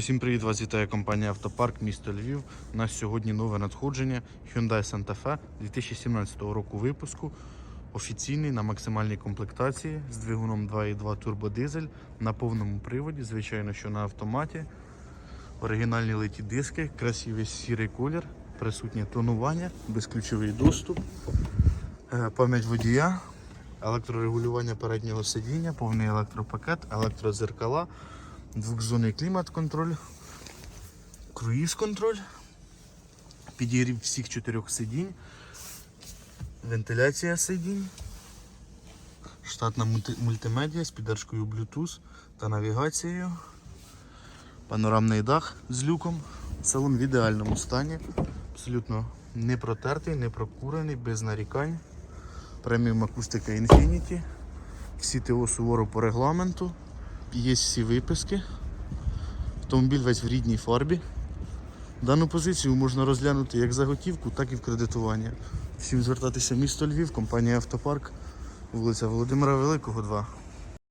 Всім привіт, вас вітає компанія Автопарк, місто Львів. У нас сьогодні нове надходження Hyundai Santa Fe 2017 року випуску. Офіційний на максимальній комплектації з двигуном 2.2 турбодизель на повному приводі, звичайно, що на автоматі. Оригінальні литі диски, красивий сірий колір, присутнє тонування, безключовий доступ, е, пам'ять водія, електрорегулювання переднього сидіння, повний електропакет, електрозеркала, двохзонний клімат-контроль, круїз-контроль, підігрів всіх чотирьох сидінь, вентиляція сидінь, штатна мульти- мультимедіа з підтримкою Bluetooth та навігацією, панорамний дах з люком, салон в ідеальному стані, абсолютно не протертий, не прокурений, без нарікань. Преміум акустика Infinity. Всі ТО суворо по регламенту. Є всі виписки. Автомобіль весь в рідній фарбі. Дану позицію можна розглянути як за готівку, так і в кредитування. Всім звертатися місто Львів, компанія Автопарк, вулиця Володимира Великого, 2.